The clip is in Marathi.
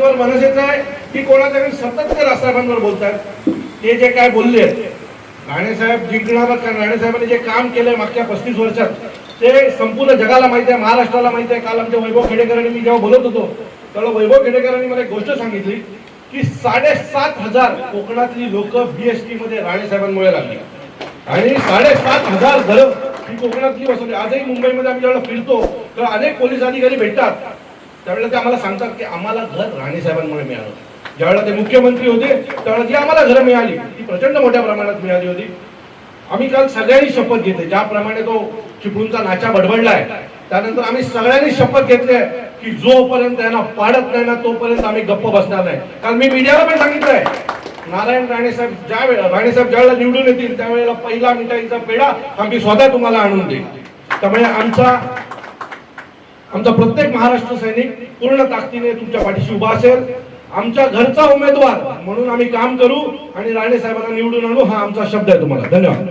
उमेदवार मनसेचं आहे की कोणाच्या सतत ते राजसाहेबांवर बोलतात ते जे काय बोलले राणेसाहेब जिंकणार कारण राणेसाहेबांनी जे काम केलंय मागच्या पस्तीस वर्षात ते संपूर्ण जगाला माहिती आहे महाराष्ट्राला माहिती आहे. काल आमच्या वैभव खेडेकरांनी मी जेव्हा बोलत होतो तेव्हा वैभव खेडेकरांनी मला एक गोष्ट सांगितली की साडेसात हजार कोकणातली लोक बीएसटी मध्ये राणेसाहेबांमुळे लागली. आणि साडेसात हजार घरं ही कोकणातली बसवली आजही मुंबईमध्ये आम्ही जेव्हा फिरतो तर अनेक पोलीस अधिकारी भेटतात. त्यावेळेला ते आम्हाला सांगतात की आम्हाला घर राणेसाहेबांमुळे मिळालं. ज्यावेळेला ते मुख्यमंत्री होते त्यावेळेला जी आम्हाला घरं मिळाली ती प्रचंड मोठ्या प्रमाणात मिळाली होती. आम्ही काल सगळ्यांनी शपथ घेतली. ज्याप्रमाणे तो चिपळूणचा नाचा बडबडलाय त्यानंतर आम्ही सगळ्यांनी शपथ घेतली आहे की जोपर्यंत त्यांना पाडत नाही ना तोपर्यंत आम्ही गप्प बसणार नाही. काल मी मीडियाला पण सांगितलंय नारायण राणेसाहेब ज्या वेळेला राणेसाहेब ज्यावेळेला निवडून येतील त्यावेळेला पहिला मिठाईचा पेढा आम्ही स्वतः तुम्हाला आणून देईल. त्यामुळे आमचा आमचा प्रत्येक महाराष्ट्र सैनिक पूर्ण ताकदीने तुमच्या पाठीशी उभा असेल. आमच्या घरचा उमेदवार म्हणून आम्ही काम करू आणि राणे साहेबांना निवडून आणू हा आमचा शब्द आहे तुम्हाला. धन्यवाद.